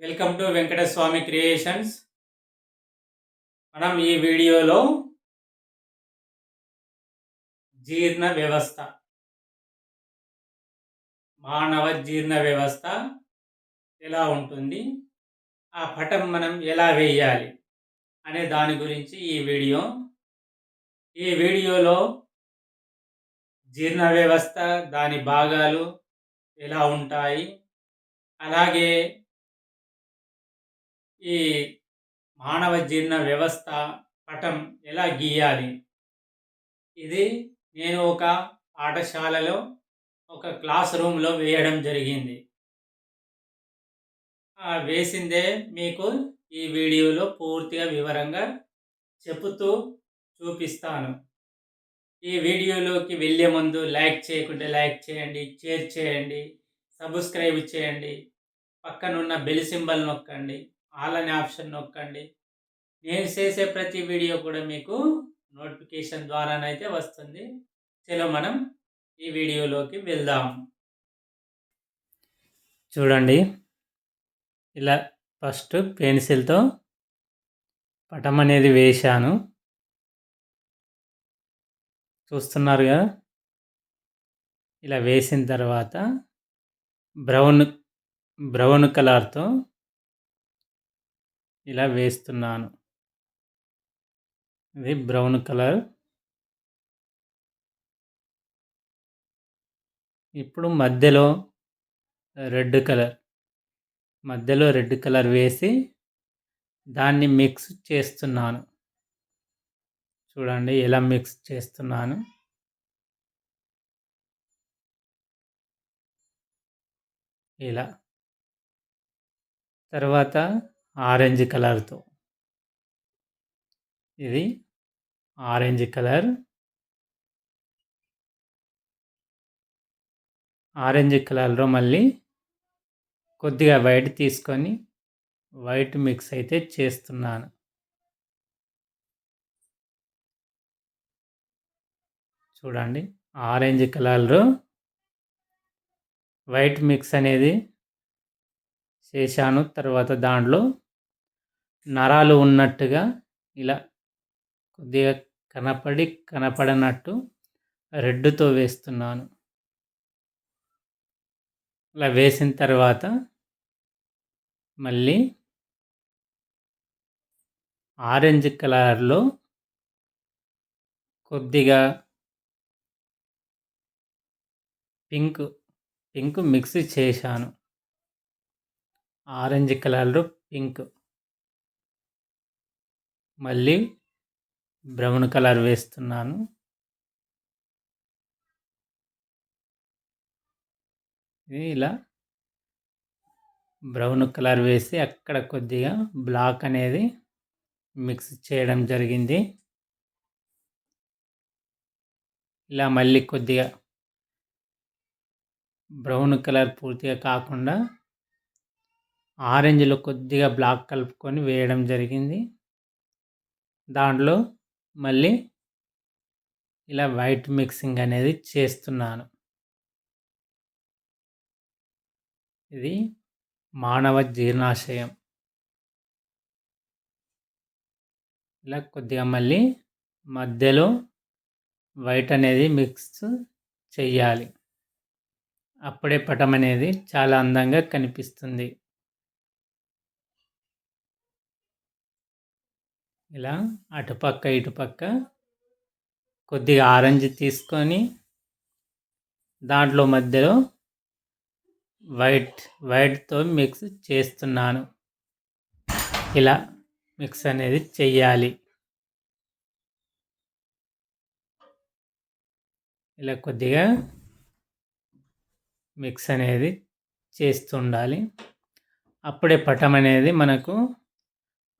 Welcome to Venkataswamy creations మనం ఈ వీడియోలో జీర్ణ వ్యవస్థ మానవ జీర్ణ వ్యవస్థ ఎలా ఉంటుంది ఆ పటం మనం ఎలా వేయాలి అనే దాని గురించి ఈ వీడియో. ఈ వీడియోలో జీర్ణ వ్యవస్థ దాని భాగాలు ఎలా ఉంటాయి అలాగే ఈ మానవ జీర్ణ వ్యవస్థ పటం ఎలా గీయాలి? ఇది నేను ఒక పాఠశాలలో ఒక క్లాస్ రూమ్లో వేయడం జరిగింది. వేసిందే మీకు ఈ వీడియోలో పూర్తిగా వివరంగా చెబుతూ చూపిస్తాను. ఈ వీడియోలోకి వెళ్ళే ముందు లైక్ చేయకుంటే లైక్ చేయండి షేర్ చేయండి సబ్స్క్రైబ్ చేయండి పక్కనున్న బెల్ సింబల్ నొక్కండి. ఆల్ అనే ఆప్షన్ నొక్కండి. నేను చేసే ప్రతి వీడియో కూడా మీకు నోటిఫికేషన్ ద్వారానైతే వస్తుంది. చలో మనం ఈ వీడియోలోకి వెళ్దాం. చూడండి. ఇలా ఫస్ట్ పెన్సిల్తో పటం అనేది వేశాను. చూస్తున్నారు కదా? ఇలా వేసిన తర్వాత బ్రౌన్ బ్రౌన్ కలర్తో ఇలా వేస్తున్నాను. ఇది బ్రౌన్ కలర్. ఇప్పుడు మధ్యలో రెడ్ కలర్. మధ్యలో రెడ్ కలర్ వేసి దాన్ని మిక్స్ చేస్తున్నాను. చూడండి ఎలా మిక్స్ చేస్తున్నాను. ఇలా. తర్వాత ఆరెంజ్ కలర్తో. ఇది ఆరెంజ్ కలర్. ఆరెంజ్ కలర్లో మళ్ళీ కొద్దిగా వైట్ తీసుకొని వైట్ మిక్స్ అయితే చేస్తున్నాను. చూడండి ఆరెంజ్ కలర్లో వైట్ మిక్స్ అనేది చేశాను. తర్వాత దాంట్లో నరాలు ఉన్నట్టుగా ఇలా కొద్దిగా కనపడి కనపడనట్టు రెడ్డుతో వేస్తున్నాను. అలా వేసిన తర్వాత మళ్ళీ ఆరెంజ్ కలర్లో కొద్దిగా పింక్ పింక్ మిక్స్ చేశాను. ఆరెంజ్ కలర్లో పింక్. మళ్ళీ బ్రౌన్ కలర్ వేస్తున్నాను. ఇలా బ్రౌన్ కలర్ వేసి అక్కడ కొద్దిగా బ్లాక్ అనేది మిక్స్ చేయడం జరిగింది. ఇలా మళ్ళీ కొద్దిగా బ్రౌన్ కలర్ పూర్తిగా కాకుండా ఆరెంజ్లో కొద్దిగా బ్లాక్ కలుపుకొని వేయడం జరిగింది. దాంట్లో మళ్ళీ ఇలా వైట్ మిక్సింగ్ అనేది చేస్తున్నాను. ఇది మానవ జీర్ణాశయం. ఇలా కొద్దిగా మళ్ళీ మధ్యలో వైట్ అనేది మిక్స్ చెయ్యాలి. అప్పుడే పటం అనేది చాలా అందంగా కనిపిస్తుంది. ఇలా అటుపక్క ఇటుపక్క కొద్దిగా ఆరెంజ్ తీసుకొని దాంట్లో మధ్యలో వైట్ వైట్తో మిక్స్ చేస్తున్నాను. ఇలా మిక్స్ అనేది చెయ్యాలి. ఇలా కొద్దిగా మిక్స్ అనేది చేస్తుండాలి. అప్పుడే పటం అనేది మనకు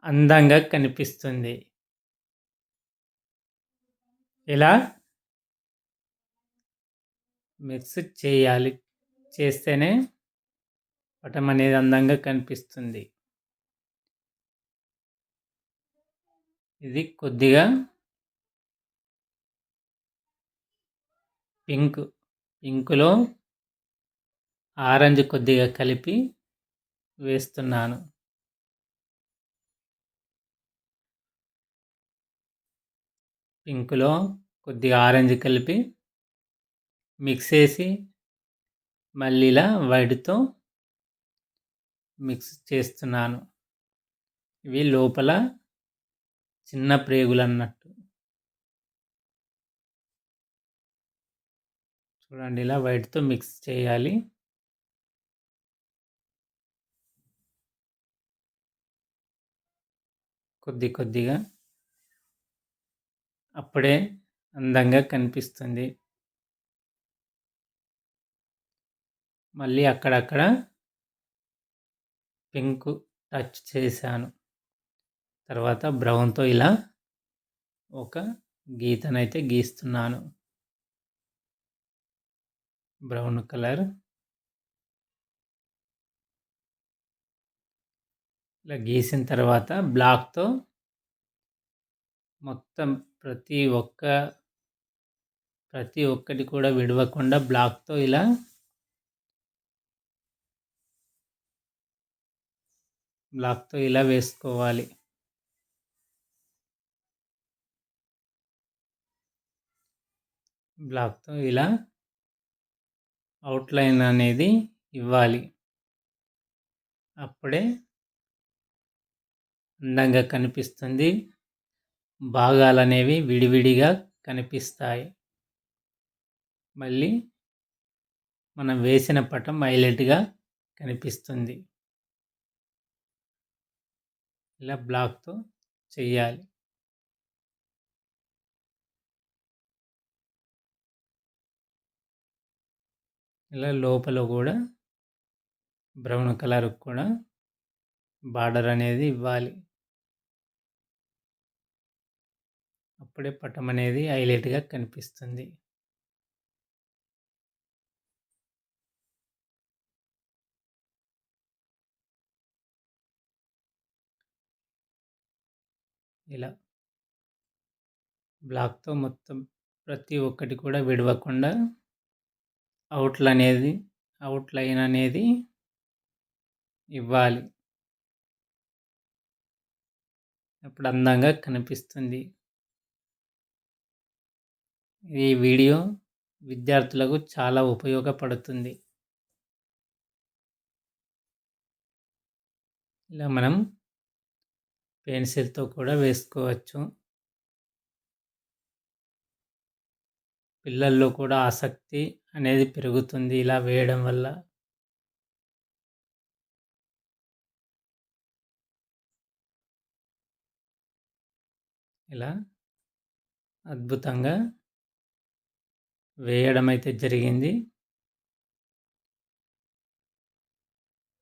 అందంగా కనిపిస్తుంది. ఇలా మిక్స్ చేయాలి. చేస్తేనే పటం అనేది అందంగా కనిపిస్తుంది. ఇది కొద్దిగా పింక్. పింకులో ఆరెంజ్ కొద్దిగా కలిపి వేస్తున్నాను. పింక్లో కొద్దిగా ఆరెంజ్ కలిపి మిక్స్ చేసి మళ్ళీ ఇలా వైట్తో మిక్స్ చేస్తున్నాను. ఇవి లోపల చిన్న ప్రేగులు అన్నట్టు చూడండి ఇలా వైట్తో మిక్స్ చేయాలి. కొద్ది కొద్దిగా అప్పుడే అందంగా కనిపిస్తుంది. మళ్ళీ అక్కడక్కడ పింక్ టచ్ చేశాను. తర్వాత బ్రౌన్తో ఇలా ఒక గీతనైతే గీస్తున్నాను. Brown colour. ఇలా గీసిన తర్వాత బ్లాక్తో మొత్తం ప్రతి ఒక్క ప్రతి ఒక్కటి కూడా విడవకుండా బ్లాక్తో ఇలా బ్లాక్తో ఇలా వేసుకోవాలి. బ్లాక్తో ఇలా అవుట్లైన్ అనేది ఇవ్వాలి. అప్పుడే అందంగా కనిపిస్తుంది. భాగాలు అనేవి విడివిడిగా కనిపిస్తాయి. మళ్ళీ మనం వేసిన పటం హైలైట్గా కనిపిస్తుంది. ఇలా బ్లాక్తో చెయ్యాలి ఇలా లోపల కూడా బ్రౌన్ కలర్ కూడా బార్డర్ అనేది ఇవ్వాలి. అప్పుడే పటం అనేది హైలైట్గా కనిపిస్తుంది. ఇలా. బ్లాక్తో మొత్తం ప్రతి ఒక్కటి కూడా విడవకుండా అవుట్లు అనేది అవుట్లైన్ అనేది ఇవ్వాలి. అప్పుడు అందంగా కనిపిస్తుంది. ఈ వీడియో విద్యార్థులకు చాలా ఉపయోగపడుతుంది. ఇలా మనం పెన్సిల్తో కూడా వేసుకోవచ్చు. పిల్లల్లో కూడా ఆసక్తి అనేది పెరుగుతుంది ఇలా వేయడం వల్ల. ఇలా అద్భుతంగా వేయడం అయితే జరిగింది.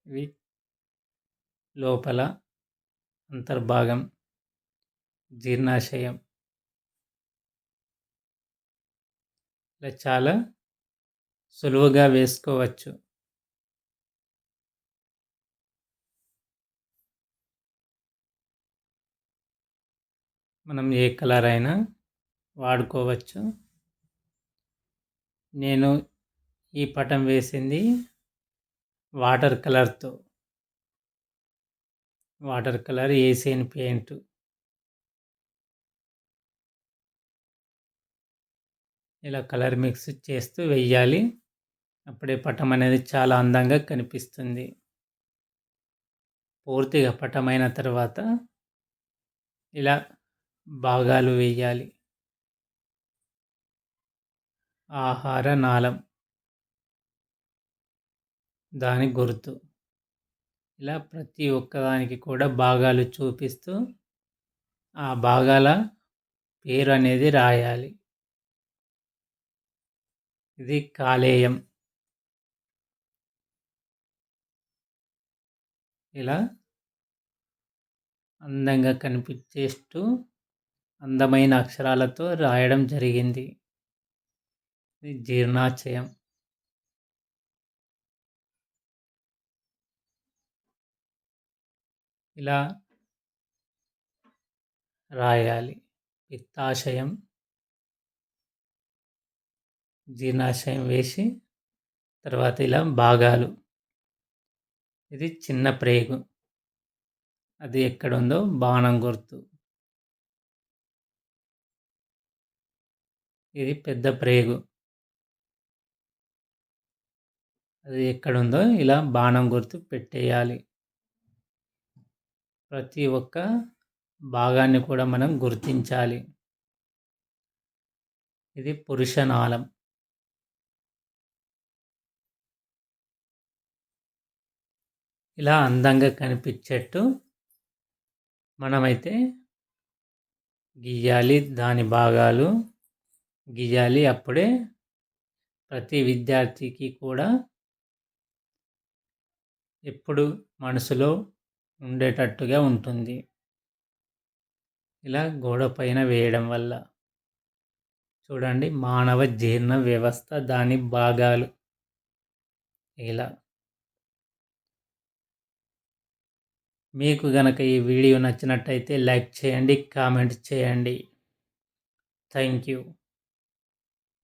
ఇవి లోపల అంతర్భాగం జీర్ణాశయం. ఇలా చాలా సులువుగా వేసుకోవచ్చు. మనం ఏ కలర్ అయినా వాడుకోవచ్చు. నేను ఈ పటం వేసింది వాటర్ కలర్తో. Water colour Asian paint. ఇలా కలర్ మిక్స్ చేస్తూ వెయ్యాలి. అప్పుడే పటం అనేది చాలా అందంగా కనిపిస్తుంది. పూర్తిగా పటమైన తర్వాత ఇలా భాగాలు వేయాలి ఆహార నాళం. దాని గుర్తు. ఇలా ప్రతి ఒక్కదానికి కూడా భాగాలు చూపిస్తూ ఆ భాగాల పేరు అనేది రాయాలి. ఇది కాలేయం. ఇలా అందంగా కనిపించేస్తూ అందమైన అక్షరాలతో రాయడం జరిగింది. జీర్ణాశయం. ఇలా రాయాలి. పిత్తాశయం. జీర్ణాశయం వేసి తర్వాత ఇలా భాగాలు. ఇది చిన్న ప్రేగు. అది ఎక్కడుందో బాణం గుర్తు. ఇది పెద్ద ప్రేగు. అది ఎక్కడుందో ఇలా బాణం గుర్తు పెట్టేయాలి. ప్రతి ఒక్క భాగాన్ని కూడా మనం గుర్తించాలి. ఇది పురుషనాళం. ఇలా అందంగా కనిపించేట్టు మనమైతే గీయాలి దాని భాగాలు. గీయాలి అప్పుడే ప్రతి విద్యార్థికి కూడా ఎప్పుడు మనసులో ఉండేటట్టుగా ఉంటుంది. ఇలా గోడ పైన వేయడం వల్ల చూడండి మానవ జీర్ణ వ్యవస్థ దాని భాగాలు. ఇలా. మీకు గనక ఈ వీడియో నచ్చినట్టయితే లైక్ చేయండి కామెంట్ చేయండి. Thank you.